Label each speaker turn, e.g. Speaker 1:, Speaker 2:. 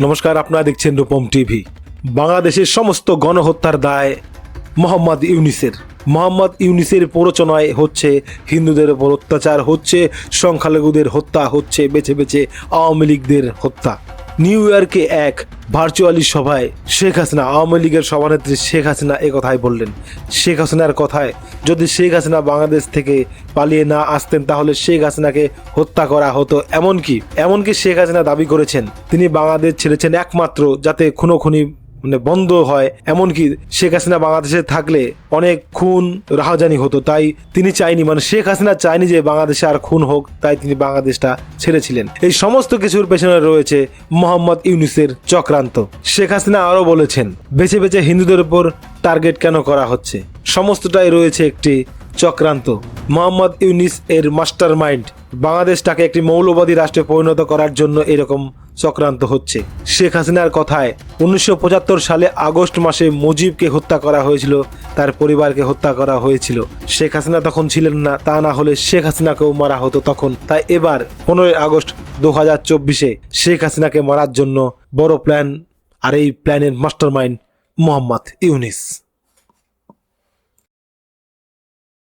Speaker 1: নমস্কার, আপনারা দেখছেন রূপম টিভি। বাংলাদেশের সমস্ত গণহত্যার দায় মোহাম্মদ ইউনিসের। মোহাম্মদ ইউনিসের প্ররোচনায় হচ্ছে, হিন্দুদের ওপর অত্যাচার হচ্ছে, সংখ্যালঘুদের হত্যা হচ্ছে, বেছে বেছে আওয়ামী লীগদের হত্যা। নিউ ইয়র্কে এক ভার্চুয়ালি সভায় শেখ হাসিনা, আওয়ামী লীগের সভানেত্রী শেখ হাসিনা এ কথাই বললেন। শেখ হাসিনার কথায় যদি শেখ হাসিনা বাংলাদেশ থেকে পালিয়ে না আসতেন, তাহলে শেখ হাসিনাকে হত্যা করা হতো। এমনকি এমনকি শেখ হাসিনা দাবি করেছেন, তিনি বাংলাদেশ ছেড়েছেন একমাত্র যাতে খুনোখুনি মানে বন্ধ হয়। এমনকি শেখ হাসিনা বাংলাদেশে থাকলে অনেক খুন, রাহাজানি হতো। তাই তিনি চাইনি মানে শেখ হাসিনা চাইনি যে বাংলাদেশে আর খুন হোক, তাই তিনি বাংলাদেশটা ছেড়েছিলেন। এই সমস্ত কিছুর পেছনে রয়েছে মোহাম্মদ ইউনুসের চক্রান্ত। শেখ হাসিনা আরও বলেছেন, বেছে বেছে হিন্দুদের উপর টার্গেট কেন করা হচ্ছে? সমস্তটাই রয়েছে একটি চক্রান্ত। মোহাম্মদ ইউনিস এর মাস্টার মাইন্ড বাংলাদেশটাকে একটি মৌলবাদী রাষ্ট্রে পরিণত করার জন্য এরকম চক্রান্ত হচ্ছে। শেখ হাসিনার কথায় উনিশশো পঁচাত্তর সালে আগস্ট মাসে মুজিবকে হত্যা করা হয়েছিল, তার পরিবারকে হত্যা করা হয়েছিল। শেখ হাসিনা তখন ছিলেন না, তা না হলে শেখ হাসিনাকেও মারা হতো তখন। তাই এবার পনেরোই আগস্ট দু হাজার চব্বিশে শেখ হাসিনাকে মারার জন্য বড় প্ল্যান, আর এই প্ল্যানের মাস্টার মাইন্ড মোহাম্মদ ইউনিস।